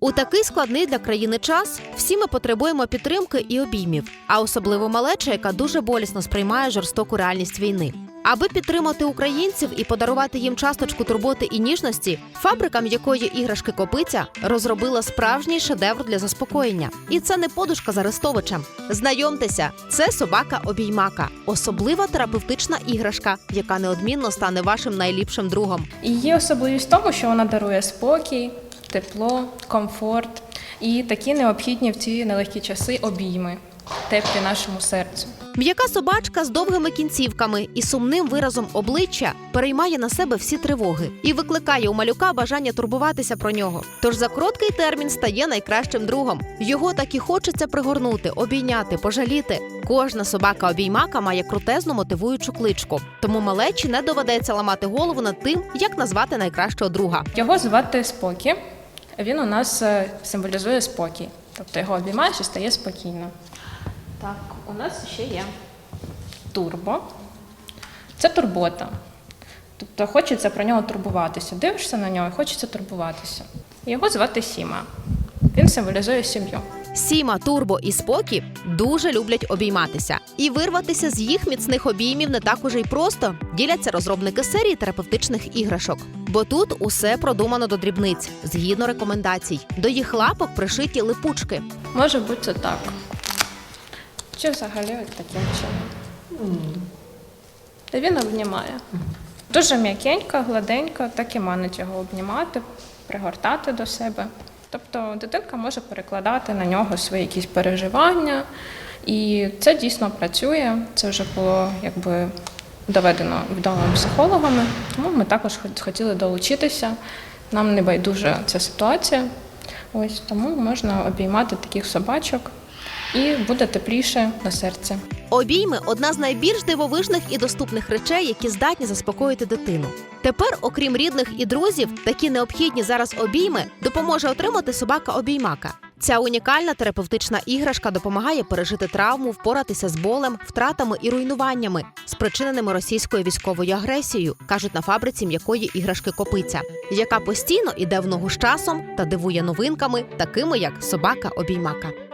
У такий складний для країни час всі ми потребуємо підтримки і обіймів, а особливо малеча, яка дуже болісно сприймає жорстоку реальність війни. Аби підтримати українців і подарувати їм часточку турботи і ніжності, фабрика м'якої іграшки Копиця розробила справжній шедевр для заспокоєння. І це не подушка з Арестовичем. Знайомтеся, це собака обіймака, особлива терапевтична іграшка, яка неодмінно стане вашим найліпшим другом. Її особливість в тому, що вона дарує спокій, тепло, комфорт і такі необхідні в ці нелегкі часи обійми, теплі нашому серцю. М'яка собачка з довгими кінцівками і сумним виразом обличчя переймає на себе всі тривоги і викликає у малюка бажання турбуватися про нього. Тож за короткий термін стає найкращим другом. Його так і хочеться пригорнути, обійняти, пожаліти. Кожна собака обіймака має крутезну мотивуючу кличку, тому малечі не доведеться ламати голову над тим, як назвати найкращого друга. Його звати Спокі. Він у нас е, символізує спокій. Тобто його обіймаєш і стає спокійно. Так, у нас ще є турбо. Це турбота. Тобто хочеться про нього турбуватися. Дивишся на нього і хочеться турбуватися. Його звати Сіма. Він символізує сім'ю. Сіма, Турбо і Спокі дуже люблять обійматися, і вирватися з їх міцних обіймів не так уже й просто діляться розробники серії терапевтичних іграшок. Бо тут усе продумано до дрібниць, згідно рекомендацій. До їх лапок пришиті липучки. Може бути це так. Чи взагалі от таким чином. Та він обнімає. Дуже м'якенько, гладенько, так і манить його обнімати, пригортати до себе. Тобто дитинка може перекладати на нього свої якісь переживання, і це дійсно працює. Це вже було якби доведено відомими психологами. Тому ми також хотіли долучитися. Нам не байдужа ця ситуація. Ось тому можна обіймати таких собачок і буде тепліше на серці. Обійми одна з найбільш дивовижних і доступних речей, які здатні заспокоїти дитину. Тепер, окрім рідних і друзів, такі необхідні зараз обійми допоможе отримати собака обіймака. Ця унікальна терапевтична іграшка допомагає пережити травму, впоратися з болем, втратами і руйнуваннями, спричиненими російською військовою агресією, кажуть на фабриці м'якої іграшки Копиця, яка постійно іде в ногу з часом та дивує новинками, такими як собака обіймака.